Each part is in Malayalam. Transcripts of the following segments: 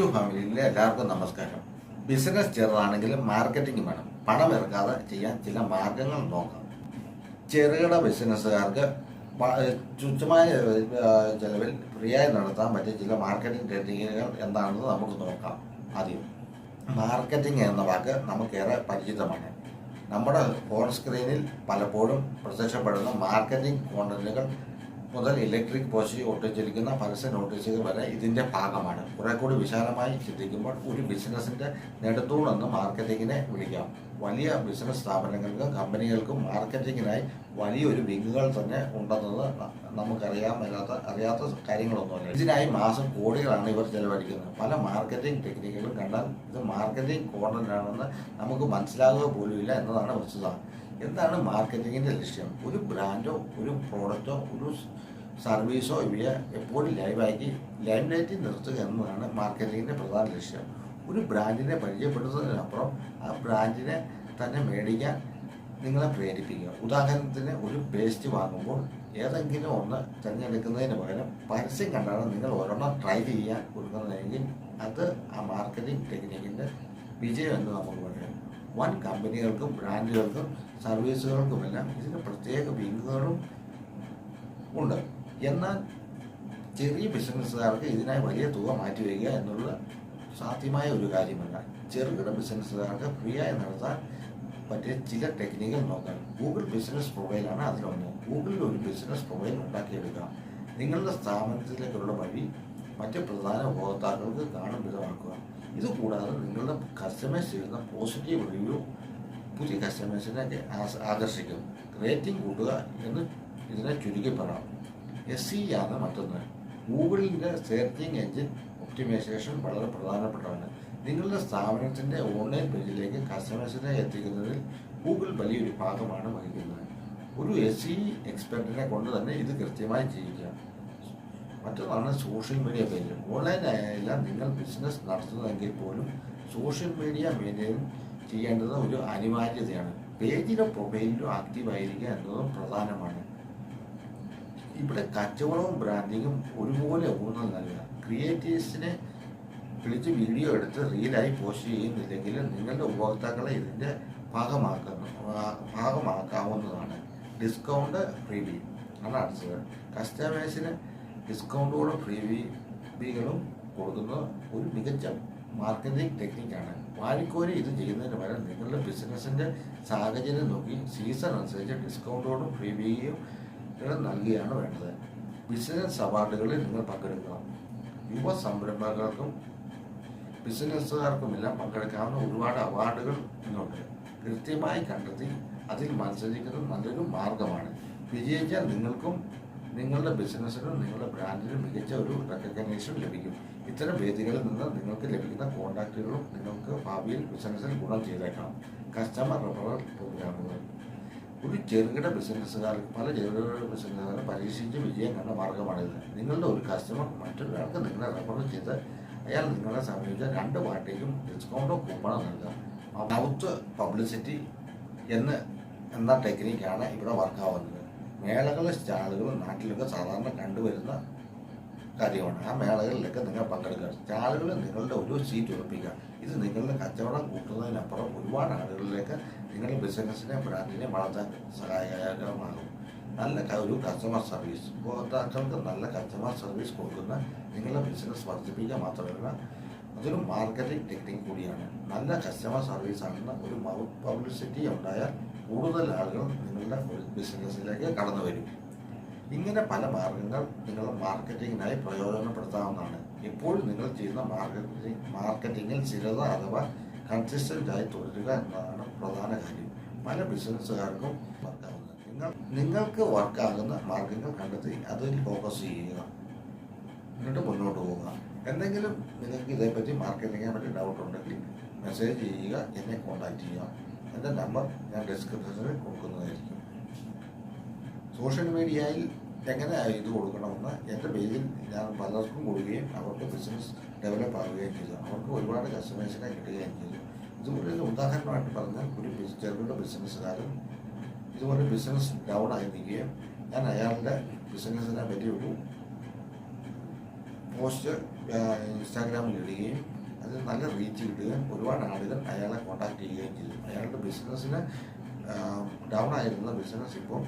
ടു ഫാമിലിയിലെ എല്ലാവർക്കും നമസ്കാരം. ബിസിനസ് ചെറുതാണെങ്കിലും മാർക്കറ്റിംഗ് വേണം. പണം ഇറക്കാതെ ചെയ്യാൻ ചില മാർഗങ്ങൾ നോക്കാം. ചെറുകിട ബിസിനസ്സുകാർക്ക് തുച്ഛമായ ചെലവിൽ ഫ്രീയായി നടത്താൻ പറ്റിയ ചില മാർക്കറ്റിംഗ് ടെക്നിക്കുകൾ എന്താണെന്ന് നമുക്ക് നോക്കാം ആദ്യം. മാർക്കറ്റിംഗ് എന്ന വാക്ക് നമുക്കേറെ പരിചിതമാണ്. നമ്മുടെ ഫോൺ സ്ക്രീനിൽ പലപ്പോഴും പ്രത്യക്ഷപ്പെടുന്ന മാർക്കറ്റിംഗ് കോണ്ടന്റുകൾ മുതൽ ഇലക്ട്രിക് പോസ്റ്റ് ഒട്ടിച്ചിരിക്കുന്ന പരസ്യ നോട്ടീസുകൾ വരെ ഇതിന്റെ ഭാഗമാണ്. കുറെ കൂടി വിശാലമായി ചിന്തിക്കുമ്പോൾ ഒരു ബിസിനസ്സിന്റെ നെടുത്തൂണെന്ന് മാർക്കറ്റിങ്ങിനെ വിളിക്കാം. വലിയ ബിസിനസ് സ്ഥാപനങ്ങൾക്കും കമ്പനികൾക്കും മാർക്കറ്റിങ്ങിനായി വലിയൊരു വിങ്ങുകൾ തന്നെ ഉണ്ടെന്നത് നമുക്കറിയാമല്ലാത്ത അറിയാത്ത കാര്യങ്ങളൊന്നുമല്ല. ഇതിനായി മാസം കോടികളാണ് ഇവർ ചെലവഴിക്കുന്നത്. പല മാർക്കറ്റിംഗ് ടെക്നിക്കുകളും കണ്ടാൽ ഇത് മാർക്കറ്റിംഗ് കോണ്ടന്റ് ആണെന്ന് നമുക്ക് മനസ്സിലാകുക പോലുമില്ല എന്നതാണ് വസ്തുത. എന്താണ് മാർക്കറ്റിങ്ങിന്റെ ലക്ഷ്യം? ഒരു ബ്രാൻഡോ ഒരു പ്രോഡക്റ്റോ ഒരു സർവീസോ ഇവയെ എപ്പോഴും ലൈവാക്കി ലൈം ലൈറ്റിൽ നിർത്തുക എന്നതാണ് മാർക്കറ്റിങ്ങിന്റെ പ്രധാന ലക്ഷ്യം. ഒരു ബ്രാൻഡിനെ പരിചയപ്പെടുത്തുന്നതിനപ്പുറം ആ ബ്രാൻഡിനെ തന്നെ മേടിക്കാൻ നിങ്ങളെ പ്രേരിപ്പിക്കുക. ഉദാഹരണത്തിന് ഒരു പേസ്റ്റ് വാങ്ങുമ്പോൾ ഏതെങ്കിലും ഒന്ന് തിരഞ്ഞെടുക്കുന്നതിന് പകരം പരസ്യം കണ്ടാണ് നിങ്ങൾ ഒരെണ്ണം ട്രൈ ചെയ്യാൻ കൊടുക്കുന്നതെങ്കിൽ അത് ആ മാർക്കറ്റിംഗ് ടെക്നിക്കിന്റെ വിജയം എന്ന് നമുക്ക് പറയാം. വൻ കമ്പനികൾക്കും ബ്രാൻഡുകൾക്കും സർവീസുകൾക്കുമെല്ലാം ഇതിന് പ്രത്യേക വിങ്ങുകളും ഉണ്ട്. എന്നാൽ ചെറിയ ബിസിനസ്സുകാർക്ക് ഇതിനായി വലിയ തുക മാറ്റിവെക്കുക എന്നുള്ള സാധ്യമായ ഒരു കാര്യമല്ല. ചെറുകിട ബിസിനസ്സുകാർക്ക് ഫ്രീ ആയി നടത്താൻ പറ്റിയ ചില ടെക്നിക്കൽ നോക്കാൻ ഗൂഗിൾ ബിസിനസ് പ്രൊഫൈലാണ് അതിലൊന്ന് ഗൂഗിളിൽ ഒരു ബിസിനസ് പ്രൊഫൈൽ ഉണ്ടാക്കിയെടുക്കുക നിങ്ങളുടെ സ്ഥാപനത്തിലേക്കുള്ള വഴി മറ്റ് പ്രധാന ഉപഭോക്താക്കൾക്ക് കാണും വിധമാക്കുക ഇതുകൂടാതെ നിങ്ങളുടെ കസ്റ്റമേഴ്സ് ചെയ്യുന്ന പോസിറ്റീവ് റിവ്യൂ പുതിയ കസ്റ്റമേഴ്സിനെ ആകർഷിക്കും. റേറ്റിംഗ് കൂട്ടുക എന്ന് ഇതിനെ ചുരുക്കി പറയാം. എസ് സി ആണ് മറ്റൊന്ന്. ഗൂഗിളിന്റെ സെർച്ചിങ് എഞ്ചിൻ ഒപ്റ്റിമൈസേഷൻ വളരെ പ്രധാനപ്പെട്ടതാണ്. നിങ്ങളുടെ സ്ഥാപനത്തിന്റെ ഓൺലൈൻ പേജിലേക്ക് കസ്റ്റമേഴ്സിനെ എത്തിക്കുന്നതിൽ ഗൂഗിൾ വലിയൊരു ഭാഗമാണ് വഹിക്കുന്നത്. ഒരു എസ് സി എക്സ്പെർട്ടിനെ കൊണ്ട് തന്നെ ഇത് കൃത്യമായി ചെയ്യിക്കാം. മറ്റൊന്നാണ് സോഷ്യൽ മീഡിയ പേജ് ഓൺലൈനായാലും നിങ്ങൾ ബിസിനസ് നടത്തുന്നതെങ്കിൽ പോലും സോഷ്യൽ മീഡിയ മെയിന്റെയിൻ ചെയ്യേണ്ടത് ഒരു അനിവാര്യതയാണ്. പേജിലും പ്രൊഫൈലിലും ആക്റ്റീവായിരിക്കുക എന്നതും പ്രധാനമാണ്. ഇവിടെ കച്ചവടവും ബ്രാൻഡിങ്ങും ഒരുപോലെ ഊന്നൽ നൽകുക. ക്രിയേറ്റീവ്സിനെ വിളിച്ച് വീഡിയോ എടുത്ത് റീലായി പോസ്റ്റ് ചെയ്യുന്നില്ലെങ്കിൽ നിങ്ങളുടെ ഉപഭോക്താക്കളെ ഇതിന്റെ ഭാഗമാക്കുന്നു ഭാഗമാക്കാവുന്നതാണ്. ഡിസ്കൗണ്ട് ഫ്രീബി ആണ് അടുത്തത് കസ്റ്റമേഴ്സിന് ഡിസ്കൗണ്ടുകളും ഫ്രീബികളും കൊടുക്കുന്ന ഒരു മികച്ച മാർക്കറ്റിംഗ് ടെക്നിക്കാണ്. വാരിക്കോരി ഇത് ചെയ്യുന്നതിന് പകരം നിങ്ങളുടെ ബിസിനസ്സിന്റെ സാഹചര്യം നോക്കി സീസൺ അനുസരിച്ച് ഫ്രീ ഫ്രീബിയും നൽകുകയാണ് വേണ്ടത്. ബിസിനസ് അവാർഡുകളിൽ നിങ്ങൾ പങ്കെടുക്കുക യുവ സംരംഭകർക്കും ബിസിനസ്സുകാർക്കുമെല്ലാം പങ്കെടുക്കാവുന്ന ഒരുപാട് അവാർഡുകൾ ഇന്നുണ്ട്. കൃത്യമായി കണ്ടെത്തി അതിൽ മത്സരിക്കുന്നത് നല്ലൊരു മാർഗമാണ്. വിജയിച്ചാൽ നിങ്ങൾക്കും നിങ്ങളുടെ ബിസിനസ്സിനും നിങ്ങളുടെ ബ്രാൻഡിനും മികച്ച ഒരു റെക്കഗ്നേഷൻ ലഭിക്കും. ഇത്തരം വേദികളിൽ നിന്ന് നിങ്ങൾക്ക് ലഭിക്കുന്ന കോൺടാക്റ്റുകളും നിങ്ങൾക്ക് ഭാവിയിൽ ബിസിനസ്സിൽ ഗുണം ചെയ്തേക്കാം. കസ്റ്റമർ റെഫറൽ പ്രോഗ്രാമുകൾ ഒരു ചെറുകിട ബിസിനസ്സുകാർ പല ചെറുകിട ബിസിനസ്സുകാരും പരീക്ഷിച്ച് വിജയം കണ്ട മാർഗമാണിത് നിങ്ങളുടെ ഒരു കസ്റ്റമർ മറ്റൊരാൾക്ക് നിങ്ങളെ റെഫർ ചെയ്ത് അയാൾ നിങ്ങളെ സമീപിച്ച രണ്ട് പാർട്ടിക്കും ഡിസ്കൗണ്ടോ കൂപ്പണോ നൽകുക. മൗത്ത് പബ്ലിസിറ്റി എന്ന് എന്ന ടെക്നിക്കാണ് ഇവിടെ വർക്കാവുന്നത് മേളകളും സ്റ്റാളുകളും നാട്ടിലൊക്കെ സാധാരണ കണ്ടുവരുന്ന കാര്യമാണ്. ആ മേളകളിലൊക്കെ നിങ്ങൾ പങ്കെടുക്കുക. സ്റ്റാളുകളിൽ നിങ്ങളുടെ ഒരു സീറ്റ് ഉറപ്പിക്കുക. ഇത് നിങ്ങളുടെ കച്ചവടം കൂട്ടുന്നതിനപ്പുറം ഒരുപാട് ആളുകളിലേക്ക് നിങ്ങളുടെ ബിസിനസ്സിനെ ബ്രാൻഡിനെ വളർത്താൻ സഹായകരമാകും. നല്ല ഒരു കസ്റ്റമർ സർവീസ് ഉപഭോക്താക്കൾക്ക് നല്ല കസ്റ്റമർ സർവീസ് കൊടുക്കുന്ന നിങ്ങളുടെ ബിസിനസ് വർദ്ധിപ്പിക്കുക മാത്രമല്ല അതൊരു മാർക്കറ്റിംഗ് ടെക്നിക് കൂടിയാണ്. നല്ല കസ്റ്റമർ സർവീസ് ആണെന്ന് ഒരു പബ്ലിസിറ്റി ഉണ്ടായാൽ കൂടുതൽ ആളുകൾ നിങ്ങളുടെ ബിസിനസ്സിലേക്ക് കടന്നു വരും. ഇങ്ങനെ പല മാർഗങ്ങൾ നിങ്ങൾ മാർക്കറ്റിങ്ങിനായി പ്രയോജനപ്പെടുത്താവുന്നതാണ്. ഇപ്പോൾ നിങ്ങൾ ചെയ്യുന്ന മാർക്കറ്റിംഗ് മാർക്കറ്റിങ്ങിൽ സ്ഥിരത അഥവാ കൺസിസ്റ്റന്റ് ആയി തുടരുക എന്നതാണ് പ്രധാന കാര്യം. പല ബിസിനസ്സുകാർക്കും വർക്കാവുന്നത്. നിങ്ങൾ നിങ്ങൾക്ക് വർക്കാകുന്ന മാർഗങ്ങൾ കണ്ടെത്തി അതിൽ ഫോക്കസ് ചെയ്യുക. എന്നിട്ട് മുന്നോട്ട് പോവുക. എന്തെങ്കിലും നിങ്ങൾക്ക് ഇതേപ്പറ്റി മാർക്കറ്റിങ്ങിനെ പറ്റി ഡൗട്ട് ഉണ്ടെങ്കിൽ മെസ്സേജ് ചെയ്യുക എന്നെ കോൺടാക്ട് ചെയ്യുക. എന്റെ നമ്പർ ഞാൻ ഡിസ്ക്രിപ്ഷനിൽ കൊടുക്കുന്നതായിരിക്കും. സോഷ്യൽ മീഡിയയിൽ എങ്ങനെ ഇത് കൊടുക്കണമെന്ന് എന്റെ പേജിൽ ഞാൻ പലർക്കും കൊടുക്കുകയും അവർക്ക് ബിസിനസ് ഡെവലപ്പ് ആവുകയും ചെയ്തു. അവർക്ക് ഒരുപാട് കസ്റ്റമേഴ്സിനെ കിട്ടുകയും ചെയ്തു. ഇതുപോലെ ഉദാഹരണമായിട്ട് പറഞ്ഞാൽ ഒരു ചെറുകിട ബിസിനസ്സുകാരൻ ഇതുപോലെ ബിസിനസ് ഡൗൺ ആയി നിൽക്കുകയും ഞാൻ അയാളുടെ ബിസിനസ്സിനെ പറ്റി ഒരു പോസ്റ്റ് ഇൻസ്റ്റാഗ്രാമിൽ ഇടുകയും അത് നല്ല റീച്ച് കിട്ടുകയും ഒരുപാട് ആളുകൾ അയാളെ കോൺടാക്ട് ചെയ്യുകയും ചെയ്തു. അയാളുടെ ബിസിനസ്സിന് ഡൗൺ ആയിരുന്ന ബിസിനസ് ഇപ്പോൾ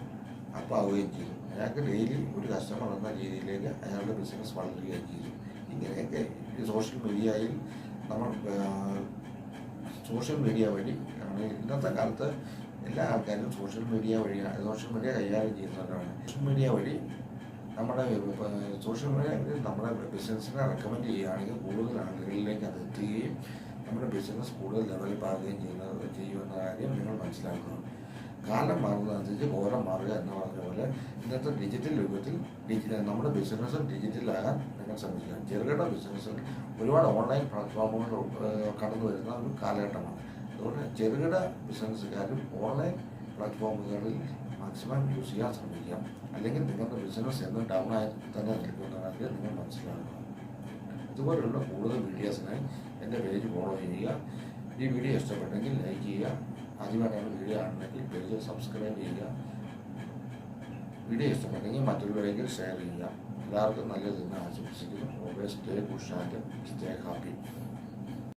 അപ്പ് ആവുകയും ചെയ്തു. അയാൾക്ക് ഡെയിലി ഒരു കസ്റ്റമർ എന്ന രീതിയിലേക്ക് അയാളുടെ ബിസിനസ് വളരുകയും ചെയ്തു. ഇങ്ങനെയൊക്കെ ഈ സോഷ്യൽ മീഡിയയിൽ നമ്മൾ സോഷ്യൽ മീഡിയ വഴി ഇന്നത്തെ കാലത്ത് എല്ലാ ആൾക്കാരും സോഷ്യൽ മീഡിയ വഴിയാണ് സോഷ്യൽ മീഡിയ കൈകാര്യം ചെയ്യുന്നവരാണ്. സോഷ്യൽ മീഡിയ വഴി നമ്മുടെ സോഷ്യൽ മീഡിയ നമ്മുടെ ബിസിനസ്സിനെ റെക്കമെൻഡ് ചെയ്യുകയാണെങ്കിൽ കൂടുതൽ ആളുകളിലേക്ക് അത് എത്തുകയും നമ്മുടെ ബിസിനസ് കൂടുതൽ ഡെവലപ്പ് ആകുകയും ചെയ്യുന്നത് ചെയ്യുമെന്ന കാര്യം നിങ്ങൾ മനസ്സിലാക്കണം. കാലം മാറുന്നതനുസരിച്ച് കോലം മാറുക എന്ന് പറഞ്ഞ പോലെ ഇന്നത്തെ ഡിജിറ്റൽ യുഗത്തിൽ നമ്മുടെ ബിസിനസ് ഡിജിറ്റലാകാൻ നിങ്ങൾ ശ്രമിക്കുക. ചെറുകിട ബിസിനസ്സിൽ ഒരുപാട് ഓൺലൈൻ പ്ലാറ്റ്ഫോമുകൾ കടന്നു വരുന്ന ഒരു കാലഘട്ടമാണ്. അതുകൊണ്ട് ചെറുകിട ബിസിനസ്സുകാരും ഓൺലൈൻ പ്ലാറ്റ്ഫോമുകളിൽ മാക്സിമം യൂസ് ചെയ്യാൻ ശ്രമിക്കുക. അല്ലെങ്കിൽ നിങ്ങളുടെ ബിസിനസ് എന്ന് ഡൗൺ ആയി തന്നെ നിൽക്കുന്ന കാര്യം നിങ്ങൾ മനസ്സിലാക്കുക. ഇതുപോലുള്ള കൂടുതൽ വീഡിയോസിനായി എന്റെ പേജ് ഫോളോ ചെയ്യുക. ഈ വീഡിയോ ഇഷ്ടപ്പെട്ടെങ്കിൽ ലൈക്ക് ചെയ്യുക. ആദ്യമായിട്ടാണ് വീഡിയോ ആണെങ്കിൽ പേജ് സബ്സ്ക്രൈബ് ചെയ്യുക. വീഡിയോ ഇഷ്ടപ്പെട്ടെങ്കിൽ മറ്റുള്ളവരേക്ക് ഷെയർ ചെയ്യുക. എല്ലാവർക്കും നല്ലതെന്ന് ആശംസിക്കുന്നു. Always stay push and stay happy